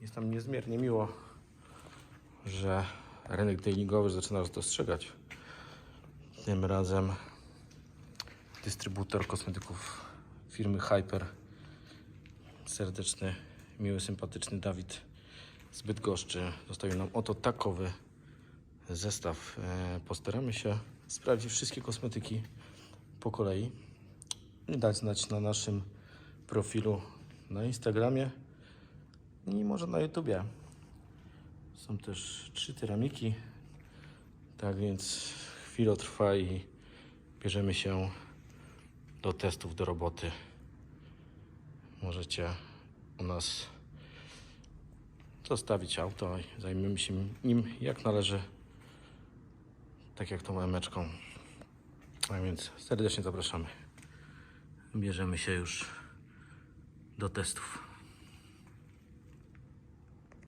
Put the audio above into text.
Jest nam niezmiernie miło, że rynek dailingowy zaczyna nas dostrzegać. Tym razem dystrybutor kosmetyków firmy Hyper. Serdeczny, miły, sympatyczny Dawid z Bydgoszczy zostawił nam oto takowy zestaw. E, Postaramy się sprawdzić wszystkie kosmetyki po kolei i dać znać na naszym profilu na Instagramie i może na YouTubie. Są też trzy ceramiki, tak więc chwilę trwa i bierzemy się do testów, do roboty. Możecie u nas zostawić auto i zajmiemy się nim jak należy, tak jak tą emeczką. A więc serdecznie zapraszamy. Bierzemy się już do testów.